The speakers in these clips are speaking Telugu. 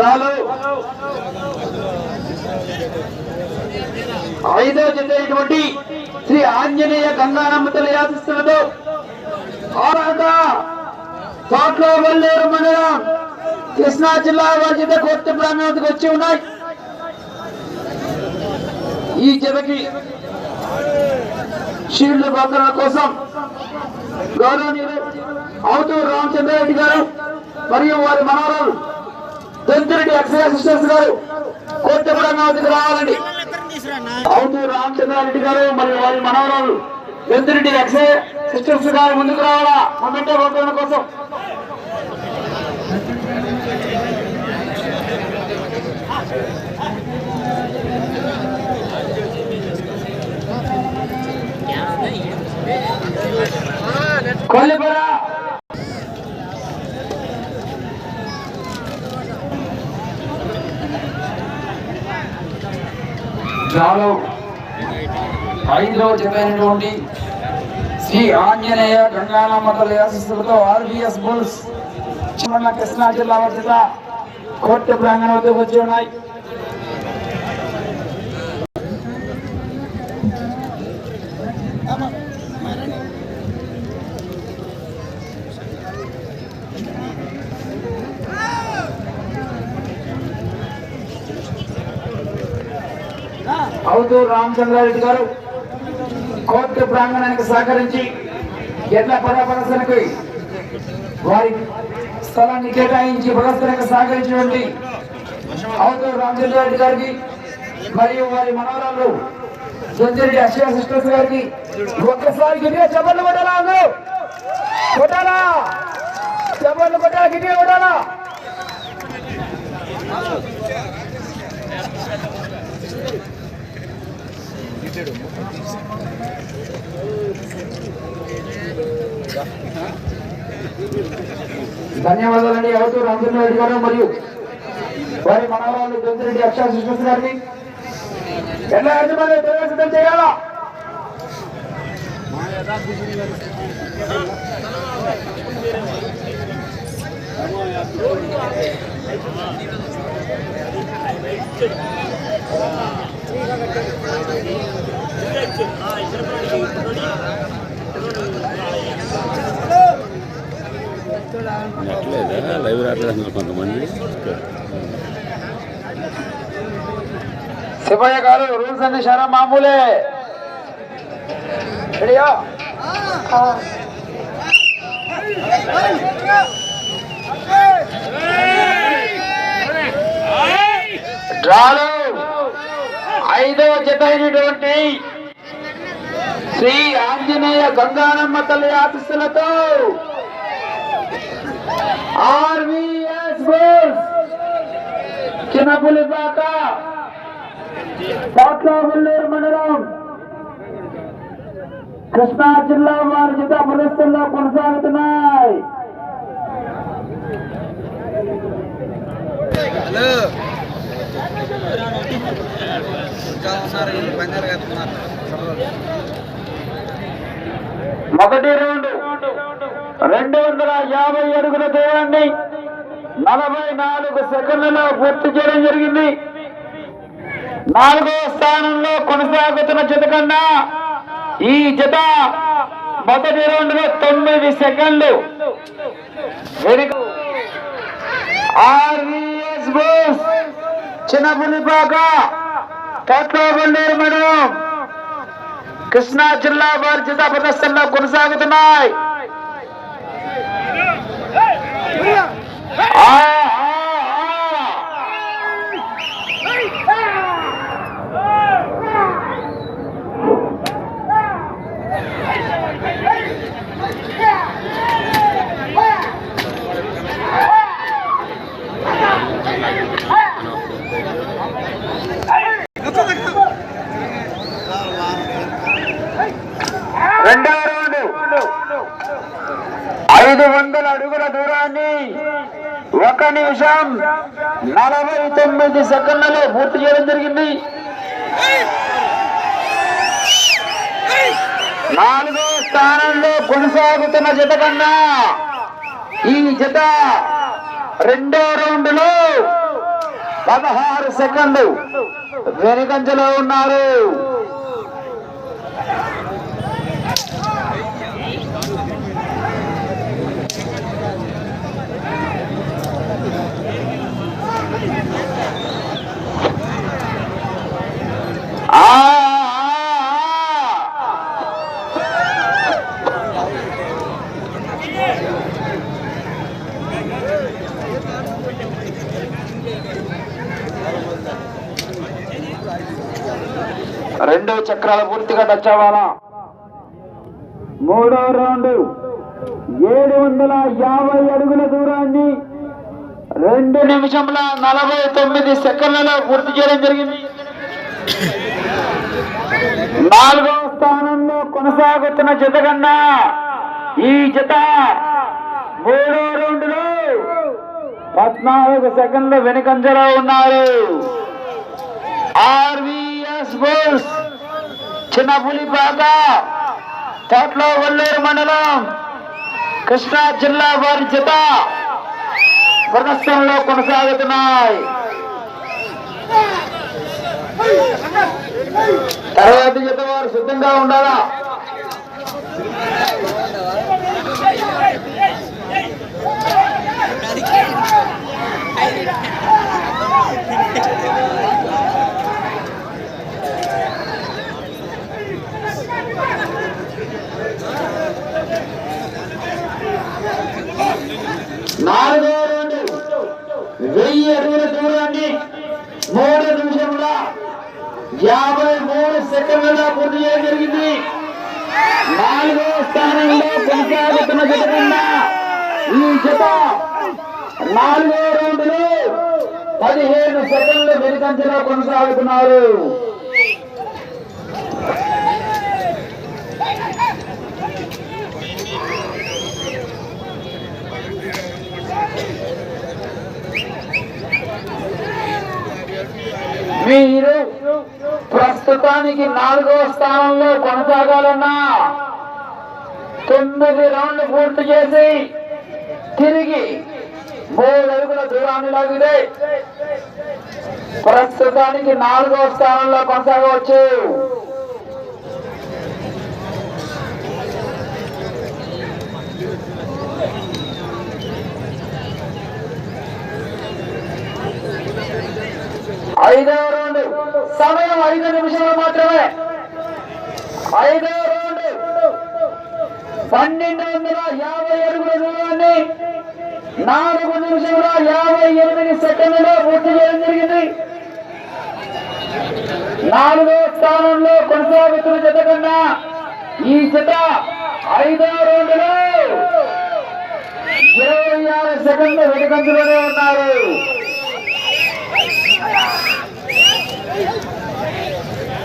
చాలు. ఐదో జత శ్రీ ఆంజనేయ గంగానమ్మ తల్లి యాదిస్తున్నదో ఆరాధ వల్లేరు మండలం కృష్ణా జిల్లా వారి కొత్త ప్రాంతానికి వచ్చి ఉన్నాయి. ఈ జతకి షీల్డ్ భద్రత కోసం గౌరవనీయులు అవుతూ రామచంద్రారెడ్డి గారు మరియు వారి మనవరాలు దొంతిరెడ్డి ఎక్సైజ్ అసిస్టెంట్స్ గారు కోర్టు ప్రాంగణానికి రావాలండి. అవుతూ రామచంద్రారెడ్డి గారు మరియు వారి మనవరాలు దొంతిరెడ్డి ఎక్సైజ్ సిస్టమ్స్ గారు ముందుకు రావాలా? మొమెంటో భద్రత కోసం. కొల్లిపరా జాలో ఐదవ జతైనటువంటి శ్రీ ఆంజనేయ గంగానమ్మ తల్లి ఆశీస్సులతో ఆర్బిఎస్ బుల్స్ కృష్ణా జిల్లా వర్జిత కోర్టు ప్రాంగణం వద్దకు వచ్చి ఉన్నాయి. అవుతూ రామచంద్రారెడ్డి గారు కోర్టు ప్రాంగణానికి సహకరించి ఎడ్ల పరపరసనకి వారి స్థలాన్ని కేటాయించి ప్రదర్శనకు సహకరించినటువంటి అవుతూ రామచంద్రారెడ్డి గారికి మరియు వారి మనవరాలు జంజిరెడ్డి అక్షయ సిస్టర్స్ గారికి ఒక్కసారి గిరిగా చెప్పలు కొట్టాలా అందరూ? కొట్టాలా? చెప్పలు కొట్టాలా? గిరిగా కొట్టాలా? ధన్యవాదాలండి అవుతూ రామచంద్రారెడ్డి గారు మరియు వారి మనవరాలు జంతిరెడ్డి అక్షర సిస్టర్స్ గారిని ఎలా యజమాని ప్రవేశం త్వరగా Thank you. అట్లేదా? లైవ్ రావట్లేదు కొంతమంది. శివయ్య గారు రూల్స్ అన్ని చాలా మామూలే. రెడీయా? డ్రాలో. ఐదవ జత అయినటువంటి శ్రీ ఆంజనేయ గంగానమ్మ తల్లి ఆఫీసులతో ఆర్వీఎస్ బోస్ చిన్నపులిపాక కోట్లవల్లూరు మండలం. కృష్ణా జిల్లా వారి జత ప్రదర్శనలో కొనసాగుతున్నాయి. మొదటి రౌండ్ రెండు వందల యాభై అడుగుల దూరాన్ని నలభై నాలుగు సెకండ్లలో పూర్తి చేయడం జరిగింది. నాలుగో స్థానంలో కొనసాగుతున్న జత కన్నా ఈ జత మొదటి రౌండ్లో తొమ్మిది సెకండ్లు. వెనుక RVS Bose Chinnapulipaka Totlabanderu madam Krishna జిల్లా వారి జిల్లా ప్రదర్శనలో కొనసాగుతున్నాయి. ఐదు వందల అడుగుల దూరాన్ని ఒక నిమిషం. నలభై తొమ్మిది సెకండ్లలో పూర్తి చేయడం జరిగింది. నాలుగో స్థానంలో కొనసాగుతున్న జత కన్నా ఈ జత రెండో రౌండ్లో పదహారు సెకండ్లు వెనుకంజలో ఉన్నారు. రెండో చక్రాలు పూర్తిగా టచ్ అవ్వాలా మూడో రౌండ్ ఏడు వందల యాభై అడుగుల దూరాన్ని రెండు నిమిషంల నలభై తొమ్మిది సెకండ్లలో పూర్తి చేయడం జరిగింది. నాలుగో స్థానంలో కొనసాగుతున్న జత కన్నా ఈ జత మూడో రౌండ్లో పద్నాలుగు సెకండ్ల వెనుకంజలో ఉన్నారు. ఆర్వీఎస్ బోస్ చిన్న పులిపాక తోటలో వల్లూరు మండలం కృష్ణా జిల్లా వారి జత ప్రదర్శనలో కొనసాగుతున్నాయి. తర్వాత జత వారు సిద్ధంగా ఉండాలా? నాలుగో రెండు. వెయ్యి అడుగుల దూరాన్ని మూడు నిమిషముల యాభై పూర్తి చేయడం జరిగింది. నాలుగో స్థానంలో కొనసాగుతున్న జత కన్నా ఈ జత నాలుగో రౌండ్లో పదిహేను సెకండ్లు వెనుకంచలో కొనసాగుతున్నారు. మీరు ప్రస్తుతానికి నాలుగో స్థానంలో కొనసాగాలన్నా తొమ్మిది రౌండ్లు పూర్తి చేసి తిరిగి మూడు అడుగుల దూరాన్ని లాగితే ప్రస్తుతానికి నాలుగో స్థానంలో కొనసాగవచ్చు ఐదవ రౌండ్ సమయం ఐదు నిమిషాలు మాత్రమే. ఐదో రౌండ్. పన్నెండు వందల యాభై అడుగుల దూరాన్ని నాలుగు నిమిషముల యాభై ఎనిమిది సెకండ్లలో పూర్తి చేయడం జరిగింది. నాలుగో స్థానంలో కొనసాగుతున్న జత కన్నా ఈ జత ఐదో రౌండ్లో ఇరవై ఆరు సెకండ్లు వెనుకంజలోనే ఉన్నారు.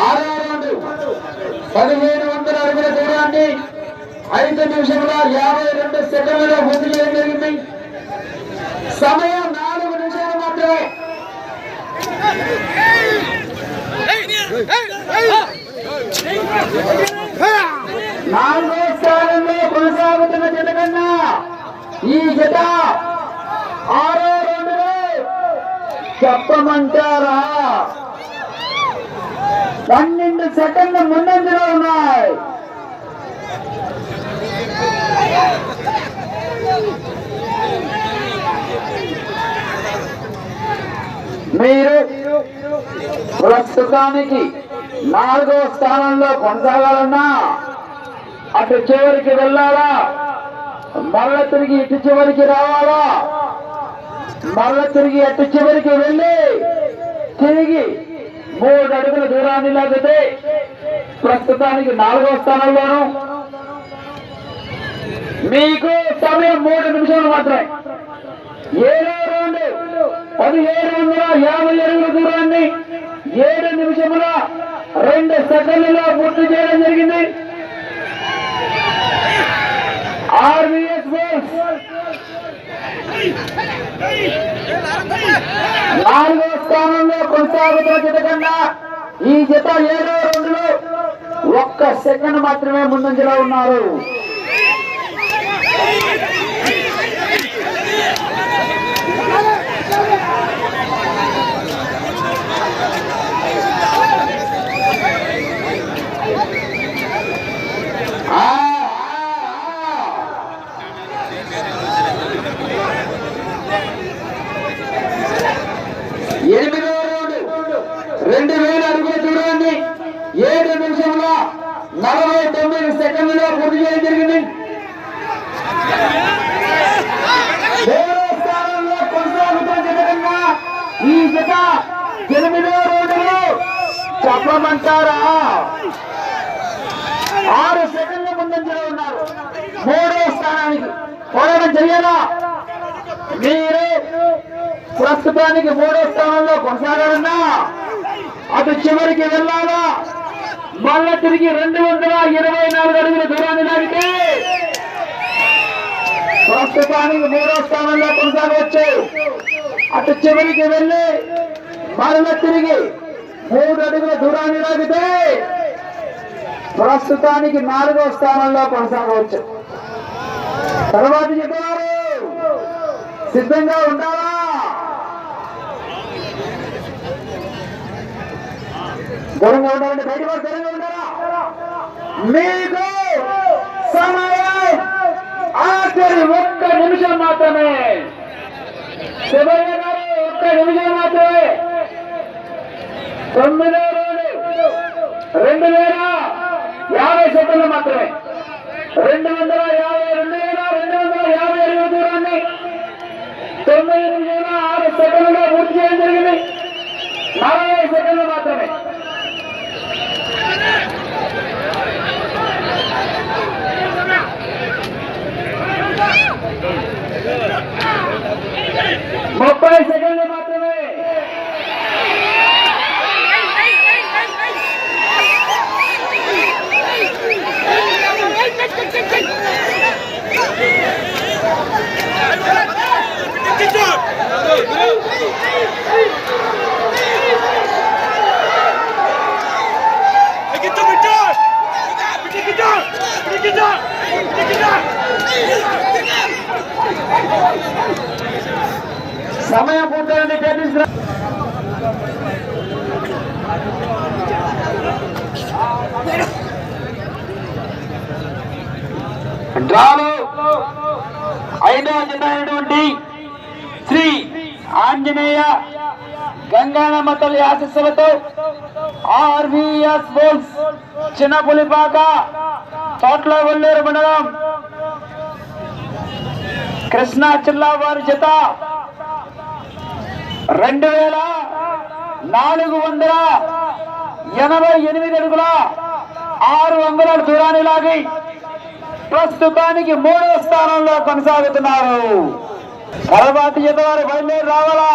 ఆరో రౌండ్ పదిహేను వందల అడుగుల దూరాన్ని ఐదు నిమిషముల యాభై రెండు సెకండ్లలో పూర్తి చేయడం జరిగింది సమయం నాలుగు నిమిషాలు మాత్రమే నాలుగో స్థానంలో కొనసాగుతున్న జత కన్నా ఈ జత ఆరో రౌండ్లో చెప్పమంటారా? పన్నెండు సెకండ్లు ముందంజలో ఉన్నాయి. మీరు ప్రస్తుతానికి నాలుగో స్థానంలో కొనసాగాలన్నా అటు చివరికి వెళ్ళాలా? మళ్ళా తిరిగి ఇటు చివరికి రావాలా? మళ్ళా తిరిగి అటు చివరికి వెళ్ళి తిరిగి మూడు అడుగుల దూరాన్ని లాగితే ప్రస్తుతానికి నాలుగో స్థానంలోను మీకు సమయం మూడు నిమిషాలు మాత్రమే. ఏడో రౌండ్ పదిహేడు వందల యాభై అడుగుల దూరాన్ని ఏడు నిమిషముల రెండు సెకండ్లలో పూర్తి చేయడం జరిగింది. ఆర్వీఎస్ బోల్స్ నాలుగో స్థానంలో కొనసాగుతున్న జత కన్నా ఈ జత ఏడో రెండులో ఒక్క సెకండ్ మాత్రమే ముందంజలో ఉన్నారు. ఎనిమిదో రెండు. వేల అడుగుల దూరాన్ని ఏడు నిమిషంలో నలభై తొమ్మిది సెకండ్లో పూర్తి చేయడం జరిగింది. మూడో కొనసాగుతున్న ఈ జత ఎనిమిదో రోజులు చెప్పమంటారా ఆరు మూడో స్థానానికి పోరాటం చెయ్యాలా మీరు ప్రస్తుతానికి మూడో స్థానంలో కొనసాగాలన్నా అటు చివరికి వెళ్ళాలా? మళ్ళా తిరిగి రెండు వందల ఇరవై నాలుగు అడుగుల దూరాన్ని లాగితే ప్రస్తుతానికి మూడో స్థానంలో కొనసాగవచ్చు. అటు చివరికి వెళ్ళి మళ్ళా తిరిగి మూడు అడుగుల దూరాన్ని లాగితే ప్రస్తుతానికి నాలుగో స్థానంలో కొనసాగవచ్చు. తర్వాత చెప్పేవారు సిద్ధంగా ఉండాలా? దూరంగా ఉండాలంటే బయట వారు దూరంగా ఉండాలా? మీకు సమయం. ఆఖరి ఒక్క నిమిషం మాత్రమే. శివయ్య గారు ఒక్క నిమిషం మాత్రమే. తొమ్మిదో రోజు. రెండు వేల యాభై సెకండ్లు మాత్రమే. రెండు వందల యాభై రెండు తొమ్మిది వేల ఆరు సెకండ్లుగా పూర్తి చేయడం జరిగింది. నలభై సెకండ్లు మాత్రమే. ముప్పై సెకండ్ సమయం పూర్తయింది టెన్నిస్ డ్రాలో ఐదవ జత అయినటువంటి శ్రీ ఆంజనేయ గంగానమ్మ తల్లి ఆశస్సులతో ఆర్వీఎస్ బోల్స్ చిన్నపులిపాక తోట్ల వల్లూరు మండలం కృష్ణా జిల్లా వారి చేత రెండు వేల నాలుగు వందల ఎనభై ఎనిమిది అడుగుల ఆరు అంగుళాల దూరాన్ని లాగి ప్రస్తుతానికి మూడో స్థానంలో కొనసాగుతున్నారు. తర్వాత జత వారు బయలుదేరి రావాలా?